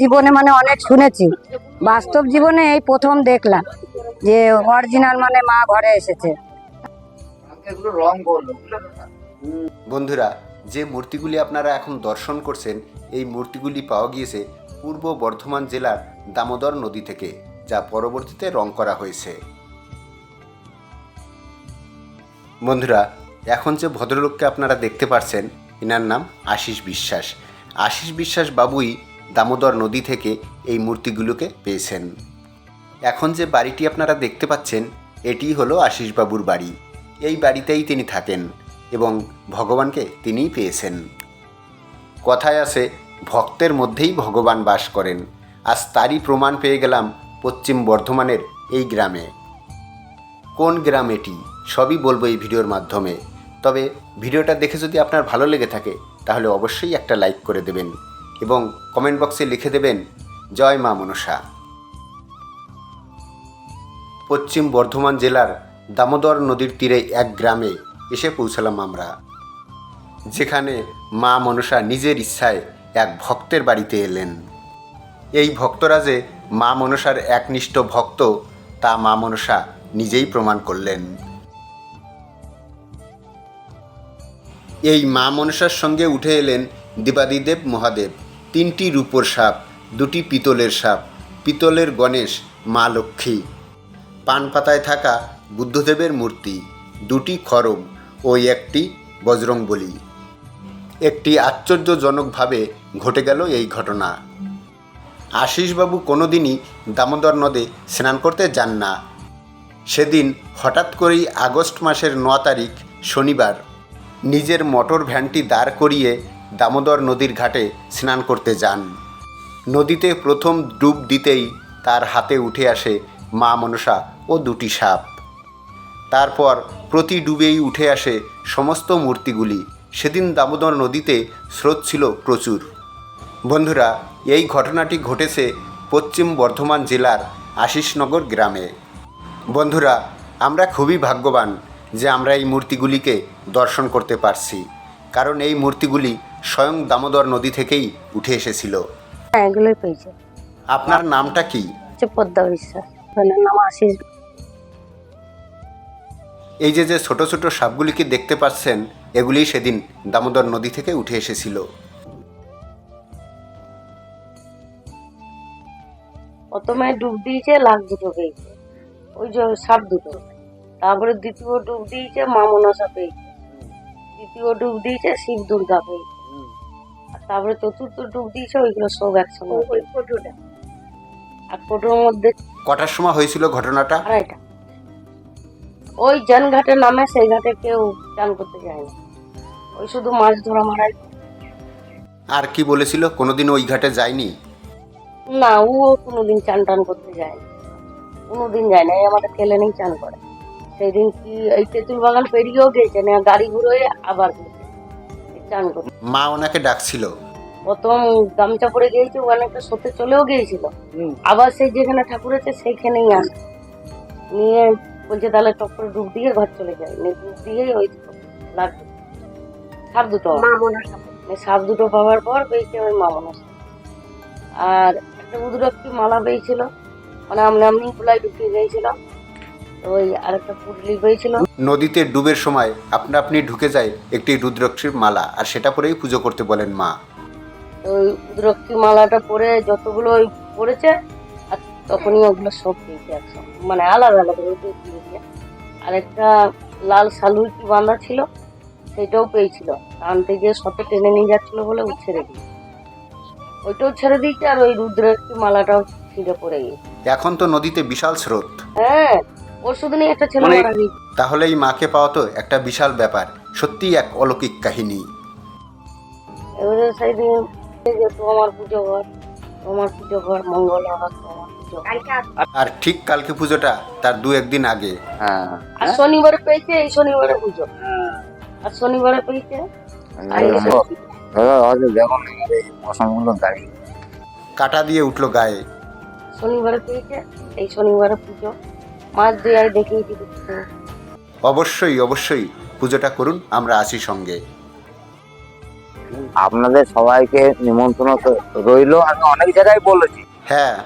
জীবনে মানে অনেক শুনেছি। বাস্তব জীবনে এই প্রথম দেখলাম যে অরিজিনাল মানে মা ঘরে এসেছে। বন্ধুরা যে মূর্তিগুলি আপনারা এখন দর্শন করছেন এই মূর্তিগুলি পাওয়া গিয়েছে পূর্ব বর্ধমান জেলার দামোদর নদী থেকে যা পরবর্তীতে রং করা হয়েছে। বন্ধুরা এখন যে ভদ্রলোককে আপনারা দেখতে পাচ্ছেন এনার নাম আশিস বিশ্বাস। আশিস বিশ্বাস বাবুই দামোদর নদী থেকে এই মূর্তিগুলোকে পেয়েছেন। এখন যে বাড়িটি আপনারা দেখতে পাচ্ছেন, এটি হলো আশিস বাবুর বাড়ি। এই বাড়িতেই তিনি থাকেন এবং ভগবানকে তিনিই পেয়েছেন। কথায় আছে, ভক্তের মধ্যেই ভগবান বাস করেন। আজ তারই প্রমাণ পেয়ে গেলাম পশ্চিম বর্ধমানের এই গ্রামে। কোন গ্রাম এটি? সবই বলব এই ভিডিওর মাধ্যমে। তবে ভিডিওটা দেখে যদি আপনার ভালো লেগে থাকে, তাহলে অবশ্যই একটা লাইক করে দেবেন। এবং কমেন্ট বক্সে লিখে দেবেন, জয় মা মনসা। পশ্চিম বর্ধমান জেলার দামোদর নদীর তীরে এক গ্রামে এসে পৌঁছালাম আমরা, যেখানে মা মনসা নিজের ইচ্ছায় এক ভক্তের বাড়িতে এলেন। এই ভক্তরা যে মা মনসার একনিষ্ঠ ভক্ত, তা মা মনসা নিজেই প্রমাণ করলেন। এই মা মনসার সঙ্গে উঠে এলেন দেবাদিদেব মহাদেব। তিনটি রূপোর সাপ, দুটি পিতলের সাপ, পিতলের গণেশ, মা লক্ষ্মী। পান পাতায় থাকা বুদ্ধদেবের মূর্তি, দুটি খড়গ ও একটি বজরংবলী। একটি আশ্চর্যজনকভাবে ঘটে গেল এই ঘটনা। আশিসবাবু কোনোদিনই দামোদর নদে স্নান করতে যান না। সেদিন হঠাৎ করেই আগস্ট মাসের ন তারিখ, শনিবার। নিজের মোটর ভ্যানটি দাঁড় করিয়ে দামোদর নদীর ঘাটে স্নান করতে যান। নদীতে প্রথম ডুব দিতেই তার হাতে উঠে আসে মা মনসা ও দুটি সাপ। তারপর প্রতি ডুবেই উঠে আসে সমস্ত মূর্তিগুলি। সেদিন দামোদর নদীতে স্রোত ছিল প্রচুর। বন্ধুরা, এই ঘটনাটি ঘটেছে পশ্চিম বর্ধমান জেলার আশিসনগর গ্রামে। বন্ধুরা, আমরা খুবই ভাগ্যবান যে আমরা এই মূর্তিগুলিকে দর্শন করতে পারছি। কারণ এই মূর্তিগুলি স্বয়ং দামোদর নদী থেকেই উঠে এসেছিল। হ্যাঁ এগুলোই পেয়েছে। আপনার নামটা কি? হচ্ছে পদ্মা বিশ্বাস। বোনের নাম আশিস। এই যে যে ছোট ছোট সাপগুলিকে দেখতে পাচ্ছেন এগুলি সেদিন দামোদর নদী থেকে উঠে এসেছিল। প্রথমে ডুব দিয়েছে লাখ দুটো পেয়েছে ওই যে সাপ দুটো। তারপরে দ্বিতীয় ডুব দিয়েছে মা মনসা পেয়েছে। তৃতীয় ডুব দিয়েছে শিব দুর্গা পেয়েছে। তারপরে চতুর্থ ডুব দিয়েছে ওইগুলো সব একসঙ্গে ওই ফটোটা আর ফটোর মধ্যে কটার সময় হয়েছিল ঘটনাটা? আড়াইটা। ওই জান ঘাটে নামে সেই ঘাটে কেউ চান করতে যায় না। ওই শুধু মাছ ধরা মারাই। আর কি বলেছিল? কোনোদিন ওই ঘাটে যায়নি? না ও কোনোদিন চান টান করতে যায় না কোনোদিন যায় না এই আমাদের খেলে নেই চান করে। সেই দিন কি এই তেঁতুল বাগান পেরিয়েও গেছে না গাড়ি ঘুরোয় আবার গেছে চান করতে মা ওনাকে ডাকছিল। প্রথম গামছা পরে গিয়েছে ওখানে একটা সত্যি চলেও গিয়েছিল। আবার সেই যেখানে ঠাকুর আছে সেইখানেই আসে নিয়ে বলছে তাহলে টপ করে ডুব দিয়ে ঘর চলে যায় নিয়ে ডুব দিয়ে ওই লাগবে সাপ দুটো। মানে সাপ দুটো পাওয়ার পর পেয়েছে ওই মামনা আর একটা উদ্রক্তি মালা পেয়েছিল। মানে আমরা এমনি গুলাই ঢুকিয়ে গিয়েছিল তো ওই আরেকটা পুটলি পেয়েছিল নদীতে ডুবের সময় আপনা আপনি ঢুকে যায় একটি রুদ্রাক্ষীর মালা আর সেটা পরেই পুজো করতে বলেন মা। ওই উদ্রক্তি মালাটা পরে যতগুলো ওই পড়েছে আর তখনই ওগুলো সব পেয়েছে একসঙ্গে। মানে আলাদা আলাদা দুই আর একটা লাল শালুই কি বাঁধা ছিল সেটাও পেয়েছিল। আনতে গিয়ে শতে টেনে নিয়ে যাচ্ছিল বলে ও ছেড়ে দিয়েছে। ওইটাও ছেড়ে দিয়েছে আর ওই রুদ্রাক্ষী মালাটাও ছিঁড়ে পড়ে গিয়েছে। এখন তো নদীতে বিশাল স্রোত। হ্যাঁ পরশু দিনই একটা ছেলে মারা গিয়েছে তাহলে এই মাকে পাওয়া তো একটা বিশাল ব্যাপার সত্যিই এক অলৌকিক কাহিনী। এবারে সেই দিন তোমার পুজো ঘর তোমার পুজো ঘর মঙ্গল আবার তোমার পুজো আর ঠিক কালকে পুজোটা তার দু একদিন আগে। হ্যাঁ। আর শনিবারে পেয়েছে এই শনিবারে পুজো। আর শনিবারে পেয়েছে অসংখ্য গাড়ি কাটা দিয়ে উঠল গায়ে। শনিবারে পেয়েছে এই শনিবারে পুজো। মাছ দিয়ে দেখিয়েছি দেখতে অবশ্যই অবশ্যই। পুজোটা করুন আমরা আসি সঙ্গে। আপনাদের সবাইকে নিমন্ত্রণ রইল আমি অনেক জায়গায় বলেছি। হ্যাঁ।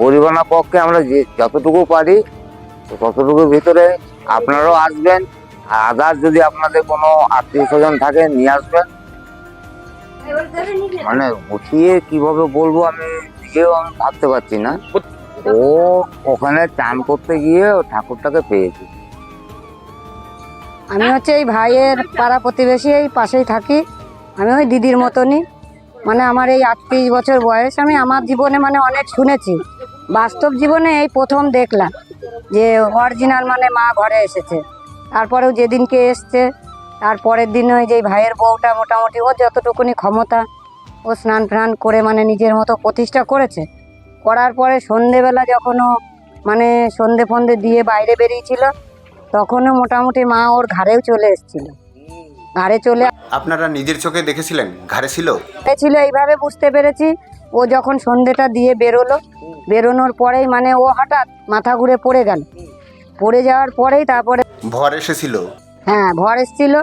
গরিবানা পক্ষে আমরা যে যতটুকু পারি ততটুকুর ভিতরে আপনারাও আসবেন আদার যদি আপনাদের কোনো আত্মীয় স্বজন থাকে নিয়ে আসবেন। মানে গুছিয়ে কীভাবে বলব আমি নিজেও আমি ভাবতে পারছি না। ও, ওখানে চান করতে গিয়ে ঠাকুরটাকে পেয়েছি। আমি হচ্ছে এই ভাইয়ের পাড়া প্রতিবেশী, এই পাশেই থাকি। আমি ওই দিদির মতনই। মানে আমার এই আটত্রিশ বছর বয়স, আমি আমার জীবনে মানে অনেক শুনেছি। বাস্তব জীবনে এই প্রথম দেখলাম যে অরিজিনাল মানে মা ঘরে এসেছে। তারপরেও যেদিনকে এসছে তারপরের দিন ওই যে ভাইয়ের বউটা মোটামুটি ও যতটুকুনি ক্ষমতা, ও স্নান টান করে মানে নিজের মতো প্রতিষ্ঠা করেছে। করার পরে সন্ধেবেলা যখনও মানে সন্ধে ফন্ধে দিয়ে বাইরে বেরিয়েছিল তখনও মোটামুটি মা ওর ঘাড়েও চলে এসেছিল। ঘাড়ে চলে আপনারা নিজের চোখে দেখেছিলেন? ঘাড়ে ছিল? ছিল এইভাবে বুঝতে পেরেছি। ও যখন সন্ধেটা দিয়ে বেরোলো বেরোনোর পরেই মানে ও হঠাৎ মাথা ঘুরে পড়ে গেল। পড়ে যাওয়ার পরেই তারপরে ভর এসেছিল? হ্যাঁ ভর এসছিল।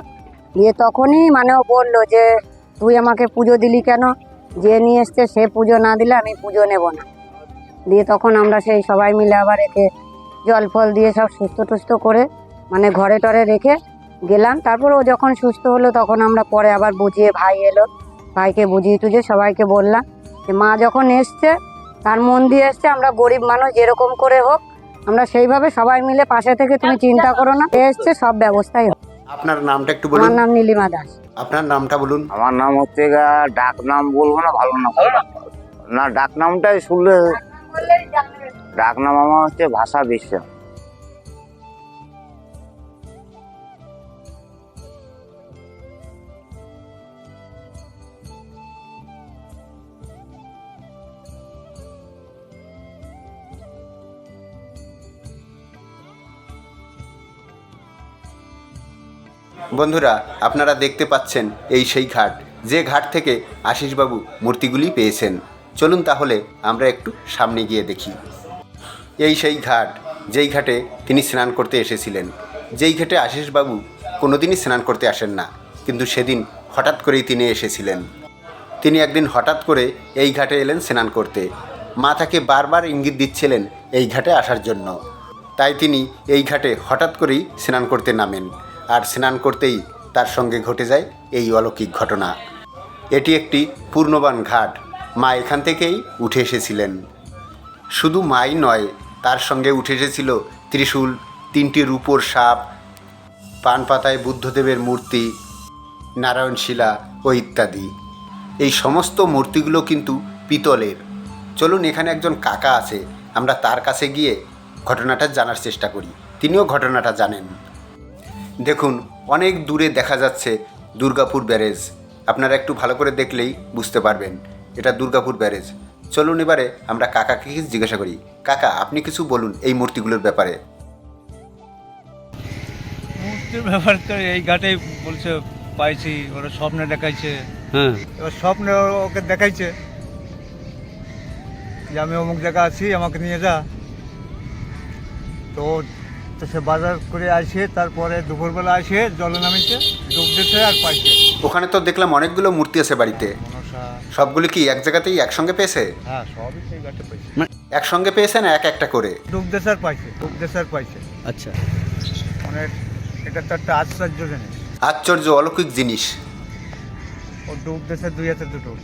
দিয়ে তখনই মানে ও বলল যে তুই আমাকে পুজো দিলি কেন? যে নিয়ে এসছে সে পুজো না দিলে আমি পুজো নেব না। দিয়ে তখন আমরা সেই সবাই মিলে আবার একে জল ফল দিয়ে সব সুস্থ টুস্থ করে মানে ঘরে টরে রেখে গেলাম। তারপর ও যখন সুস্থ হলো তখন আমরা পরে আবার বুঝিয়ে ভাই এলো। ভাইকে বুঝিয়ে টুঝিয়ে সবাইকে বললাম যে মা যখন এসছে তার মন দিয়ে এসছে আমরা গরিব মানুষ যেরকম করে হোক আমরা সেইভাবে সবাই মিলে পাশে থেকে তুমি চিন্তা করো না এসছে সব ব্যবস্থাই হোক আপনার নামটা একটু আমার নাম নীলিমা দাস। আপনার নামটা বলুন। আমার নাম হচ্ছে গা ডাক নাম বলব না ভালো নাম। না ডাক নামটাই শুনলে ডাক নাম আমার হচ্ছে ভাষা বিশ্ব। বন্ধুরা, আপনারা দেখতে পাচ্ছেন এই সেই ঘাট। যে ঘাট থেকে আশিসবাবু মূর্তিগুলি পেয়েছেন। চলুন তাহলে আমরা একটু সামনে গিয়ে দেখি। এই সেই ঘাট, যেই ঘাটে তিনি স্নান করতে এসেছিলেন। যেই ঘাটে আশিসবাবু কোনোদিনই স্নান করতে আসেন না, কিন্তু সেদিন হঠাৎ করেই তিনি এসেছিলেন। তিনি একদিন হঠাৎ করে এই ঘাটে এলেন স্নান করতে। মা তাকে বারবার ইঙ্গিত দিচ্ছিলেন এই ঘাটে আসার জন্য। তাই তিনি এই ঘাটে হঠাৎ করেই স্নান করতে নামেন, আর স্নান করতেই তার সঙ্গে ঘটে যায় এই অলৌকিক ঘটনা। এটি একটি পূর্ণবান ঘাট, মা এখান থেকেই উঠে এসেছিলেন। শুধু মাই নয় তার সঙ্গে উঠে এসেছিল ত্রিশূল, তিনটি রূপোর সাপ পান পাতায় বুদ্ধদেবের মূর্তি নারায়ণ শিলা ও ইত্যাদি। এই সমস্ত মূর্তিগুলো কিন্তু পিতলের। চলুন, এখানে একজন কাকা আছে। আমরা তার কাছে গিয়ে ঘটনাটা জানার চেষ্টা করি। তিনিও ঘটনাটা জানেন। দেখুন, অনেক দূরে দেখা যাচ্ছে দুর্গাপুর ব্যারেজ। আপনারা একটু ভালো করে দেখলেই বুঝতে পারবেন। এটা দুর্গাপুর ব্যারেজ। চলুন এবারে আমরা কাকাকে কিছু জিজ্ঞাসা করি কাকা আপনি কিছু বলুন এই মূর্তিগুলোর ব্যাপারে মূর্তির ব্যাপার তো এই ঘাটে বলছে পাইছি ওরা স্বপ্নে দেখাইছে। হ্যাঁ। এবার স্বপ্নে ও- ওকে দেখাইছে। যে আমি অমুক জায়গা আছি আমাকে নিয়ে যা। তো তো সে বাজার করে আসে তারপরে দুপুরবেলা আসে জলে নামিছে ডুব দিছে আর পাইছে। ওখানে তো দেখলাম অনেকগুলো মূর্তি আছে বাড়িতে। সবগুলো কি এক জায়গাতেই একসঙ্গে পেয়েছে? হ্যাঁ সবই সেই ঘাটে পাইছে একসঙ্গে পেয়েছে না এক একটা করে? পাইছে পাইছে। আচ্ছা। অনেক এটা তো একটা আশ্চর্য জিনিস। আশ্চর্য অলৌকিক জিনিস। ও দুই হাতে দুটো।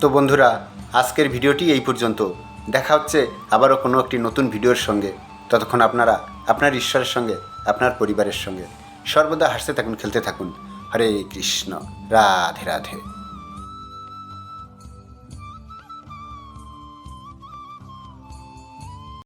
তো বন্ধুরা আজকের ভিডিওটি এই পর্যন্ত। দেখা হচ্ছে আবারও কোনো একটি নতুন ভিডিওর সঙ্গে। ততক্ষণ আপনারা আপনার ঈশ্বরের সঙ্গে আপনার পরিবারের সঙ্গে। সর্বদা হাসতে থাকুন খেলতে থাকুন। হরে কৃষ্ণ। রাধে রাধে।